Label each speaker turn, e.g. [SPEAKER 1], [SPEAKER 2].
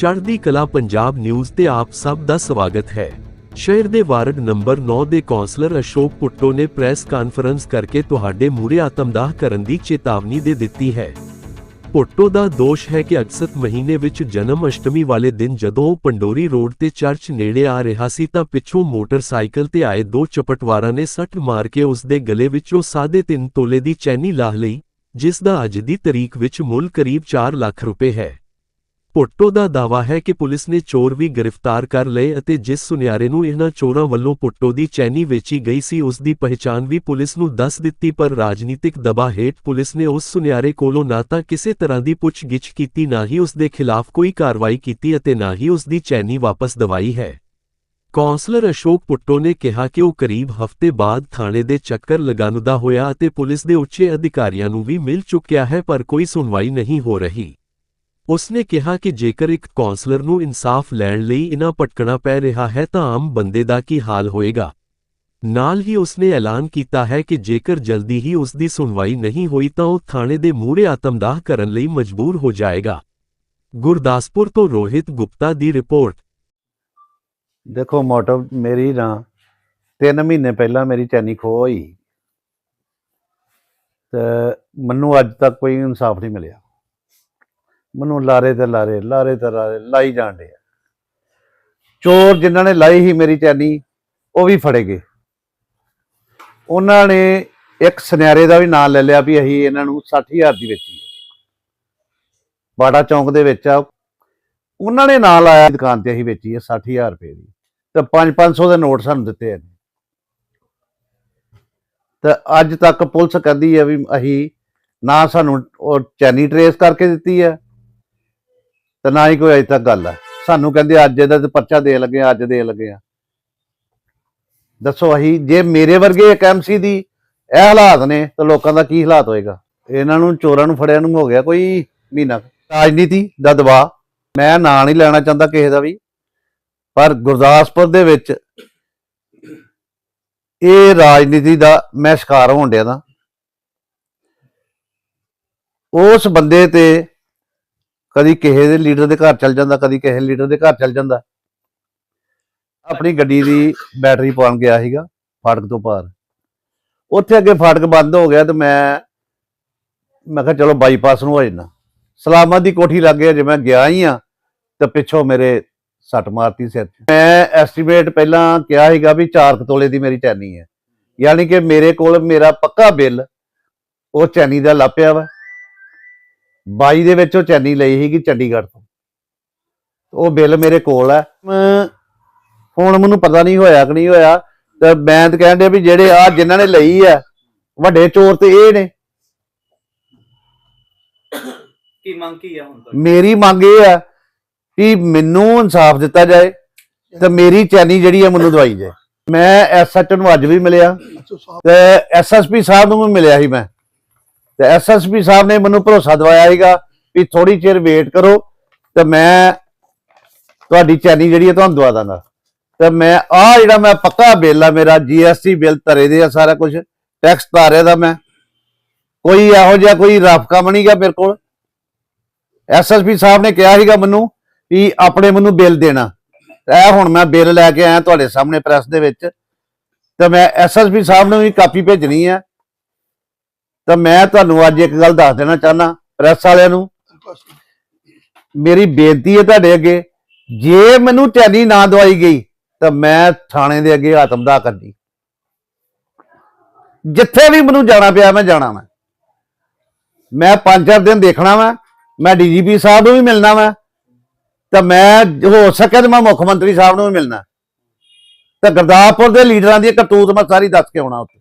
[SPEAKER 1] ਚੜ੍ਹਦੀ ਕਲਾ ਪੰਜਾਬ ਨਿਊਜ਼ ਤੇ ਆਪ ਸਭ ਦਾ ਸਵਾਗਤ ਹੈ। ਸ਼ਹਿਰ ਦੇ ਵਾਰਡ ਨੰਬਰ 9 ਦੇ ਕੌਂਸਲਰ ਅਸ਼ੋਕ ਪੁੱਟੋ ਨੇ ਪ੍ਰੈਸ ਕਾਨਫਰੰਸ ਕਰਕੇ ਤੁਹਾਡੇ ਮੂਹਰੇ ਆਤਮਦਾਹ ਕਰਨ ਦੀ ਚੇਤਾਵਨੀ ਦੇ ਦਿੱਤੀ ਹੈ। ਪੁੱਟੋ ਦਾ ਦੋਸ਼ ਹੈ ਕਿ ਅਗਸਤ ਮਹੀਨੇ ਵਿੱਚ ਜਨਮ ਅਸ਼ਟਮੀ ਵਾਲੇ ਦਿਨ ਜਦੋਂ ਉਹ ਪੰਡੋਰੀ ਰੋਡ ਤੇ ਚਰਚ ਨੇੜੇ ਆ ਰਿਹਾ ਸੀ ਤਾਂ ਪਿੱਛੋਂ ਮੋਟਰਸਾਈਕਲ ਤੇ ਆਏ ਦੋ ਚਪਟਵਾਰਾਂ ਨੇ ਸੱਟ ਮਾਰ ਕੇ ਉਸ ਦੇ ਗਲੇ ਵਿੱਚੋਂ ਸਾਢੇ ਤਿੰਨ ਤੋਲੇ ਦੀ ਚੈਨੀ ਲਾਹ ਲਈ, ਜਿਸ ਦਾ ਅੱਜ ਦੀ ਤਰੀਕ ਵਿੱਚ ਮੁੱਲ ਕਰੀਬ 4 ਲੱਖ ਰੁਪਏ ਹੈ। ਪੁੱਟੋ ਦਾ ਦਾਵਾ ਹੈ ਕਿ ਪੁਲਿਸ ਨੇ ਚੋਰ ਵੀ ਗ੍ਰਿਫਤਾਰ ਕਰ ਲਏ ਅਤੇ ਜਿਸ ਸੁਨਿਆਰੇ ਨੂੰ ਇਹਨਾਂ ਚੋਰਾਂ ਵੱਲੋਂ ਪੁੱਟੋ ਦੀ ਚੈਨੀ ਵੇਚੀ ਗਈ ਸੀ, ਉਸ ਦੀ ਪਹਿਚਾਣ ਵੀ ਪੁਲਿਸ ਨੂੰ ਦੱਸ ਦਿੱਤੀ, ਪਰ ਰਾਜਨੀਤਿਕ ਦਬਾਅ ਹੇਠ ਪੁਲਿਸ ਨੇ ਉਸ ਸੁਨਿਆਰੇ ਕੋਲੋਂ ਨਾ ਤਾਂ ਕਿਸੇ ਤਰ੍ਹਾਂ ਦੀ ਪੁੱਛਗਿੱਛ ਕੀਤੀ, ਨਾ ਹੀ ਉਸ ਦੇ ਖਿਲਾਫ ਕੋਈ ਕਾਰਵਾਈ ਕੀਤੀ ਅਤੇ ਨਾ ਹੀ ਉਸ ਦੀ ਚੈਨੀ ਵਾਪਸ ਦਵਾਈ ਹੈ। ਕੌਂਸਲਰ ਅਸ਼ੋਕ ਪੁੱਟੋ ਨੇ ਕਿਹਾ ਕਿ ਉਹ ਕਰੀਬ ਹਫ਼ਤੇ ਬਾਅਦ ਥਾਣੇ ਦੇ ਚੱਕਰ ਲਗਾਉਂਦਾ ਹੋਇਆ ਅਤੇ ਪੁਲਿਸ ਦੇ ਉੱਚੇ ਅਧਿਕਾਰੀਆਂ ਨੂੰ ਵੀ ਮਿਲ ਚੁੱਕਿਆ ਹੈ, ਪਰ ਕੋਈ ਸੁਣਵਾਈ ਨਹੀਂ ਹੋ ਰਹੀ। ਉਸਨੇ ਕਿਹਾ ਕਿ ਜੇਕਰ ਇੱਕ ਕੌਂਸਲਰ ਨੂੰ ਇਨਸਾਫ ਲੈਣ ਲਈ ਇਨਾ ਭਟਕਣਾ ਪੈ ਰਿਹਾ ਹੈ ਤਾਂ ਆਮ ਬੰਦੇ ਦਾ ਕੀ ਹਾਲ ਹੋਏਗਾ? ਨਾਲ ਹੀ ਉਸਨੇ ਐਲਾਨ ਕੀਤਾ ਹੈ ਕਿ ਜੇਕਰ ਜਲਦੀ ਹੀ ਉਸ ਦੀ ਸੁਣਵਾਈ ਨਹੀਂ ਹੋਈ ਤਾਂ ਉਹ ਥਾਣੇ ਦੇ ਮੂਹਰੇ ਆਤਮਦਾਹ ਕਰਨ ਲਈ ਮਜਬੂਰ ਹੋ ਜਾਏਗਾ। ਗੁਰਦਾਸਪੁਰ ਤੋਂ ਰੋਹਿਤ ਗੁਪਤਾ ਦੀ ਰਿਪੋਰਟ।
[SPEAKER 2] ਦੇਖੋ ਮੋਟਿਵ ਮੇਰੀ ਨਾ 3 ਮਹੀਨੇ ਪਹਿਲਾਂ ਮੇਰੀ ਚੈਨੀ ਖੋ ਹੋਈ ਤੇ ਮੈਨੂੰ ਅੱਜ ਤੱਕ ਕੋਈ ਇਨਸਾਫ ਨਹੀਂ ਮਿਲਿਆ। ਮੈਨੂੰ ਲਾਰੇ ਤੇ ਲਾਰੇ ਲਾਰੇ ਤੇ ਲਾਰੇ ਲਾਈ ਜਾਂਦੇ ਆ। ਚੋਰ ਜਿਨ੍ਹਾਂ ਨੇ ਲਾਈ ਸੀ ਮੇਰੀ ਚੈਨੀ, ਉਹ ਵੀ ਫੜੇ ਗਏ। ਉਹਨਾਂ ਨੇ ਇੱਕ ਸੁਨਿਆਰੇ ਦਾ ਵੀ ਨਾਂ ਲੈ ਲਿਆ ਵੀ ਅਸੀਂ ਇਹਨਾਂ ਨੂੰ 60000 ਦੀ ਵੇਚੀ ਹੈ ਬਾੜਾ ਚੌਂਕ ਦੇ ਵਿੱਚ ਆ। ਉਹਨਾਂ ਨੇ ਨਾਂ ਲਾਇਆ ਦੁਕਾਨ ਤੇ ਅਸੀਂ ਵੇਚੀ ਹੈ 60000 ਰੁਪਏ ਦੀ। ਤੇ 5-500 ਦੇ ਨੋਟ ਸਾਨੂੰ ਦਿੱਤੇ ਨੇ ਤੇ ਅੱਜ ਤੱਕ ਪੁਲਿਸ ਕਹਿੰਦੀ ਹੈ ਵੀ ਅਸੀਂ ਨਾ ਸਾਨੂੰ ਉਹ ਚੈਨੀ ਟਰੇਸ ਕਰਕੇ ਦਿੱਤੀ ਹੈ ਤੇ ਨਾ ਹੀ ਕੋਈ ਅਜੇ ਤੱਕ ਗੱਲ ਹੈ ਸਾਨੂੰ ਕਹਿੰਦੇ ਅੱਜ ਇਹਦਾ ਤੇ ਪਰਚਾ ਦੇ ਲੱਗੇ ਆ, ਅੱਜ ਦੇ ਲੱਗੇ ਆ। ਦੱਸੋ ਅਸੀਂ ਜੇ ਮੇਰੇ ਵਰਗੇ ਇੱਕ ਐਮਸੀ ਦੀ ਇਹ ਹਾਲਾਤ ਨੇ ਤਾਂ ਲੋਕਾਂ ਦਾ ਕੀ ਹਾਲਾਤ ਹੋਏਗਾ? ਇਹਨਾਂ ਨੂੰ ਚੋਰਾਂ ਨੂੰ ਫੜਿਆ ਨੂੰ ਹੋ ਗਿਆ ਕੋਈ ਮਹੀਨਾ ਰਾਜਨੀਤੀ ਦਾ ਦਬਾਅ ਮੈਂ ਨਾਂ ਨਹੀਂ ਲੈਣਾ ਚਾਹੁੰਦਾ ਕਿਸੇ ਦਾ ਵੀ ਪਰ ਗੁਰਦਾਸਪੁਰ ਦੇ ਵਿੱਚ ਇਹ ਰਾਜਨੀਤੀ ਦਾ ਮੈਂ ਸ਼ਿਕਾਰ ਹੋਣ ਡਿਆ ਦਾ ਉਸ ਬੰਦੇ ਤੇ ਕਦੀ ਕਿਸੇ ਦੇ ਲੀਡਰ ਦੇ ਘਰ ਚੱਲ ਜਾਂਦਾ, ਕਦੀ ਕਿਸੇ ਲੀਡਰ ਦੇ ਘਰ ਚੱਲ ਜਾਂਦਾ। ਆਪਣੀ ਗੱਡੀ ਦੀ ਬੈਟਰੀ ਪਾਉਣ ਗਿਆ ਸੀਗਾ, ਫਾਟਕ ਤੋਂ ਪਾਰ। ਉੱਥੇ ਅੱਗੇ ਫਾਟਕ ਬੰਦ ਹੋ ਗਿਆ ਤੇ ਮੈਂ ਮੈਂ ਕਿਹਾ ਚਲੋ ਬਾਈਪਾਸ ਨੂੰ ਹੋ ਜਾਣਾ ਸਲਾਮਤ ਦੀ ਕੋਠੀ ਲੱਗ ਗਿਆ, ਜੇ ਮੈਂ ਗਿਆ ਹੀ ਆ, ਤੇ ਪਿੱਛੋਂ ਮੇਰੇ ਸੱਟ ਮਾਰਤੀ ਸਿਰ 'ਚ। ਮੈਂ ਐਸਟੀਮੇਟ ਪਹਿਲਾਂ ਕਿਹਾ ਸੀਗਾ ਵੀ 4 ਤੋਲੇ ਦੀ ਮੇਰੀ ਚੈਨੀ ਹੈ। ਯਾਨੀ ਕਿ ਮੇਰੇ ਕੋਲ ਮੇਰਾ ਪੱਕਾ ਬਿੱਲ, ਉਹ ਚੈਨੀ ਦਾ ਲੱਪਿਆ ਵਾ। 22 ਦੇ ਵਿੱਚ ਉਹ ਚੈਨੀ ਲਈ ਸੀਗੀ ਚੰਡੀਗੜ੍ਹ ਤੋਂ। ਉਹ ਬਿੱਲ ਮੇਰੇ ਕੋਲ ਹੈ ਮੈਂ- ਹੁਣ ਮੈਨੂੰ ਪਤਾ ਨਹੀਂ ਹੋਇਆ ਕਿ ਨਹੀਂ ਹੋਇਆ। ਤੇ ਮੈਂ ਤਾਂ ਡਿਆ ਵੀ ਜਿਹੜੇ ਆ ਜਿਨ੍ਹਾਂ ਨੇ ਲਈ ਆ ਵੱਡੇ ਚੋਰ ਤੇ ਇਹ ਨੇ।
[SPEAKER 3] ਕੀ ਮੰਗ ਕੀ ਆ ਹੁਣ ਤੱਕ
[SPEAKER 2] ਮੇਰੀ ਮੰਗ ਇਹ ਆ ਕਿ ਮੈਨੂੰ ਇਨਸਾਫ ਦਿੱਤਾ ਜਾਏ ਤੇ ਮੇਰੀ ਚੈਨੀ ਜਿਹੜੀ ਆ ਮੈਨੂੰ ਦਵਾਈ ਜਾਏ। ਮੈਂ ਐਸਐਚ ਨੂੰ ਅੱਜ ਵੀ ਮਿਲਿਆ ਤੇ ਐਸਐਸਪੀ ਸਾਹਿਬ ਨੂੰ ਵੀ ਮਿਲਿਆ ਸੀ ਮੈਂ। ਤੇ ਐਸਐਸਪੀ ਸਾਹਿਬ ਨੇ ਮੈਨੂੰ ਭਰੋਸਾ ਦਵਾਇਆ ਸੀਗਾ ਵੀ ਥੋੜੀ ਚਿਰ ਵੇਟ ਕਰੋ ਤੇ ਮੈਂ ਤੁਹਾਡੀ ਚੈਨੀ ਜਿਹੜੀ ਹੈ ਤੁਹਾਨੂੰ ਦਵਾ ਦਾਂਗਾ। ਤੇ ਮੈਂ ਆ ਜਿਹੜਾ ਮੈਂ ਪੱਕਾ ਬਿੱਲ ਆ, ਮੇਰਾ ਜੀਐਸਟੀ ਬਿੱਲ ਧਰੇ ਦੇ ਆ ਸਾਰਾ ਕੁਝ ਟੈਕਸ ਧਾਰਿਆ ਦਾ ਮੈਂ। ਕੋਈ ਇਹੋ ਜਿਹਾ ਕੋਈ ਰਫ ਕੰਮ ਨਹੀਂਗਾ ਮੇਰੇ ਕੋਲ। ਐਸਐਸਪੀ ਸਾਹਿਬ ਨੇ ਕਿਹਾ ਸੀਗਾ ਮੈਨੂੰ ਵੀ ਆਪਣੇ ਮੈਨੂੰ ਬਿੱਲ ਦੇਣਾ। ਇਹ ਹੁਣ ਮੈਂ ਬਿੱਲ ਲੈ ਕੇ ਆਇਆ ਤੁਹਾਡੇ ਸਾਹਮਣੇ ਪ੍ਰੈਸ ਦੇ ਵਿੱਚ। ਤੇ ਮੈਂ ਐਸਐਸਪੀ ਸਾਹਿਬ ਨੂੰ ਵੀ ਕਾਪੀ ਭੇਜਣੀ ਹੈ ਤਾਂ ਮੈਂ ਤੁਹਾਨੂੰ ਅੱਜ ਇੱਕ ਗੱਲ ਦੱਸ ਦੇਣਾ ਚਾਹਨਾ ਪ੍ਰੈਸ ਵਾਲਿਆਂ ਨੂੰ। ਮੇਰੀ ਬੇਨਤੀ ਹੈ ਤੁਹਾਡੇ ਅੱਗੇ, ਜੇ ਮੈਨੂੰ ਚੈਨੀ ਨਾ ਦਵਾਈ ਗਈ, ਤਾਂ ਮੈਂ ਥਾਣੇ ਦੇ ਅੱਗੇ ਆਤਮਦਾ ਕਰਦੀ। ਜਿੱਥੇ ਵੀ ਮੈਨੂੰ ਜਾਣਾ ਪਿਆ, ਮੈਂ ਜਾਣਾ ਮੈਂ ਮੈਂ ਪੰਜ ਚਾਰ ਦਿਨ ਦੇਖਣਾ ਵਾ, ਮੈਂ ਡੀਜੀਪੀ ਸਾਹਿਬ ਨੂੰ ਵੀ ਮਿਲਣਾ ਵਾ, ਤਾਂ ਮੈਂ ਹੋ ਸਕਿਆ ਤਾਂ ਮੈਂ ਮੁੱਖ ਮੰਤਰੀ ਸਾਹਿਬ ਨੂੰ ਵੀ ਮਿਲਣਾ। ਤਾਂ ਗੁਰਦਾਸਪੁਰ ਦੇ ਲੀਡਰਾਂ ਦੀ ਕਰਤੂਤ ਮੈਂ ਸਾਰੀ ਦੱਸ ਕੇ ਆਉਣਾ ਉੱਥੇ।